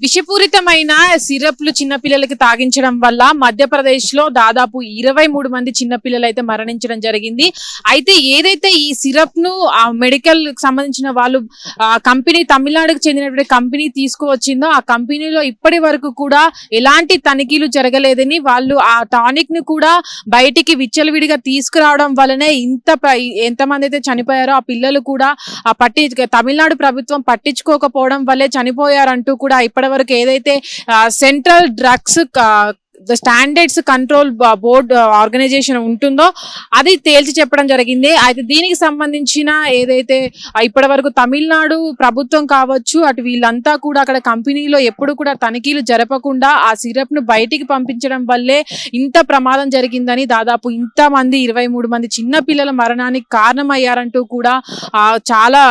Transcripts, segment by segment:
విషపూరితమైన సిరప్లు చిన్నపిల్లలకి తాగించడం వల్ల మధ్యప్రదేశ్లో దాదాపు ఇరవై మూడు మంది చిన్నపిల్లలు అయితే మరణించడం జరిగింది. అయితే ఏదైతే ఈ సిరప్ను ఆ మెడికల్ సంబంధించిన వాళ్ళు ఆ కంపెనీ తమిళనాడుకు చెందినటువంటి కంపెనీ తీసుకువచ్చిందో ఆ కంపెనీలో ఇప్పటి వరకు కూడా ఎలాంటి తనిఖీలు జరగలేదని వాళ్ళు ఆ టానిక్ను కూడా బయటికి విచ్చలవిడిగా తీసుకురావడం వల్లనే ఇంత ఎంతమంది అయితే చనిపోయారో ఆ పిల్లలు కూడా ఆ పట్టి తమిళనాడు ప్రభుత్వం పట్టించుకోకపోవడం వల్లే చనిపోయారంటూ కూడా ఇప్పటి వరకు ఏదైతే central drugs standards control board organisation ఉంటుందో అది తేల్చి చెప్పడం జరిగింది. అయితే దీనికి సంబంధించిన ఏదైతే ఇప్పటి వరకు తమిళనాడు ప్రభుత్వం కావచ్చు అటు వీళ్ళంతా కూడా అక్కడ కంపెనీలో ఎప్పుడు కూడా తనిఖీలు జరపకుండా ఆ సిరప్ను బయటికి పంపించడం వల్లే ఇంత ప్రమాదం జరిగిందని దాదాపు ఇంత మంది ఇరవై మూడు మంది చిన్న పిల్లల మరణానికి కారణమయ్యారంటూ కూడా చాలా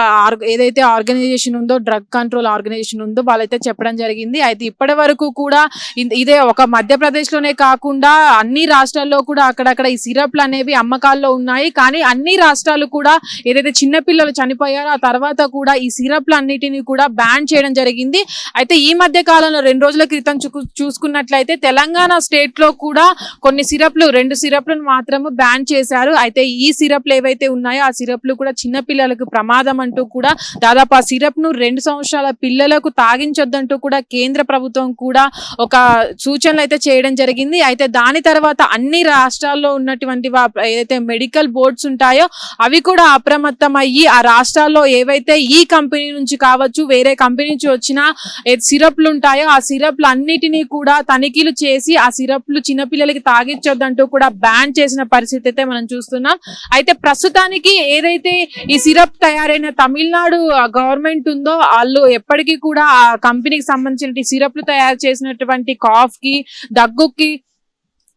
ఏదైతే ఆర్గనైజేషన్ ఉందో డ్రగ్ కంట్రోల్ ఆర్గనైజేషన్ ఉందో వాళ్ళైతే చెప్పడం జరిగింది. అయితే ఇప్పటి వరకు కూడా ఇదే ఒక మధ్యప్రదేశ్ లోనే కాకుండా అన్ని రాష్ట్రాల్లో కూడా అక్కడక్కడ ఈ సిరప్లు అనేవి అమ్మకాల్లో ఉన్నాయి. కానీ అన్ని రాష్ట్రాలు కూడా ఏదైతే చిన్న పిల్లలు చనిపోయారో ఆ తర్వాత కూడా ఈ సిరప్లు అన్నిటిని కూడా బ్యాన్ చేయడం జరిగింది. అయితే ఈ మధ్య కాలంలో రెండు రోజుల క్రితం చూ- చూసుకున్నట్లయితే తెలంగాణ స్టేట్లో కూడా కొన్ని సిరప్లు రెండు సిరప్లను మాత్రము బ్యాన్ చేశారు. అయితే ఈ సిరప్లు ఏవైతే ఉన్నాయో ఆ సిరప్లు కూడా చిన్న పిల్లలకు ప్రమాదం అంటూ కూడా దాదాపు ఆ సిరప్ను రెండు సంవత్సరాల పిల్లలకు తాగించొద్దంటూ కూడా కేంద్ర ప్రభుత్వం కూడా ఒక సూచనలు అయితే చేయడం జరిగింది. అయితే దాని తర్వాత అన్ని రాష్ట్రాల్లో ఉన్నటువంటి ఏదైతే మెడికల్ బోర్డ్స్ ఉంటాయో అవి కూడా అప్రమత్తం అయ్యి ఆ రాష్ట్రాల్లో ఏవైతే ఈ కంపెనీ నుంచి కావచ్చు వేరే కంపెనీ నుంచి వచ్చిన ఏ సిరప్లు ఉంటాయో ఆ సిరప్లు అన్నిటినీ కూడా తనిఖీలు చేసి ఆ సిరప్లు చిన్నపిల్లలకి తాగించొద్దంటూ కూడా బ్యాన్ చేసిన పరిస్థితి అయితే మనం చూస్తున్నాం. అయితే ప్రస్తుతానికి ఏదైతే ఈ సిరప్ తయారైన తమిళనాడు గవర్నమెంట్ ఉందో వాళ్ళు ఎప్పటికీ కూడా ఆ కంపెనీకి సంబంధించిన సిరప్లు తయారు చేసినటువంటి కాఫ్కి आपको की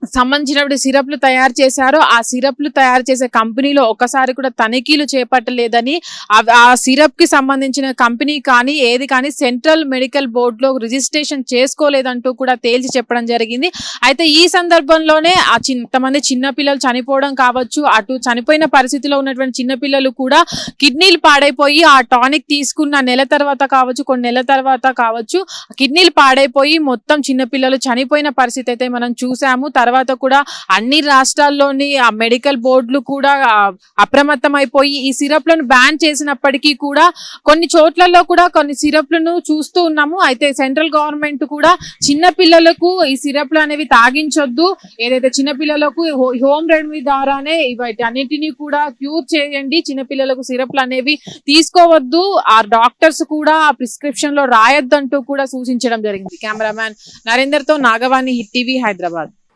సంబంధించిన సిరప్లు తయారు చేశారో ఆ సిరప్లు తయారు చేసే కంపెనీలో ఒకసారి కూడా తనిఖీలు చేపట్టలేదని ఆ- సిరప్కి సంబంధించిన కంపెనీ కానీ ఏది కానీ సెంట్రల్ మెడికల్ బోర్డులో రిజిస్ట్రేషన్ చేసుకోలేదంటూ కూడా తేల్చి చెప్పడం జరిగింది. అయితే ఈ సందర్భంలోనే ఆ ఇంతమంది చిన్న పిల్లలు చనిపోవడం కావచ్చు అటు చనిపోయిన పరిస్థితిలో ఉన్నటువంటి చిన్న పిల్లలు కూడా కిడ్నీలు పాడైపోయి ఆ టానిక్ తీసుకున్న నెల తర్వాత కావచ్చు కొన్ని నెలల తర్వాత కావచ్చు కిడ్నీలు పాడైపోయి మొత్తం చిన్న పిల్లలు చనిపోయిన పరిస్థితి అయితే మనం చూసాము. తర్వాత తర్వాత కూడా అన్ని రాష్ట్రాల్లోని ఆ మెడికల్ బోర్డులు కూడా అప్రమత్తం అయిపోయి ఈ సిరప్లను బ్యాన్ చేసినప్పటికీ కూడా కొన్ని చోట్లలో కూడా కొన్ని సిరప్లను చూస్తూ ఉన్నాము. అయితే సెంట్రల్ గవర్నమెంట్ కూడా చిన్న పిల్లలకు ఈ సిరప్లు అనేవి తాగించొద్దు. ఏదైతే చిన్న పిల్లలకు హోమ్ రెమెడీ ద్వారానే వాటి అన్నిటినీ కూడా క్యూర్ చేయండి. చిన్న పిల్లలకు సిరప్లు అనేవి తీసుకోవద్దు. ఆ డాక్టర్స్ కూడా ఆ ప్రిస్క్రిప్షన్లో రాయొద్దంటూ కూడా సూచించడం జరిగింది. Cameraman నరేందర్తో Nagavani hit TV Hyderabad.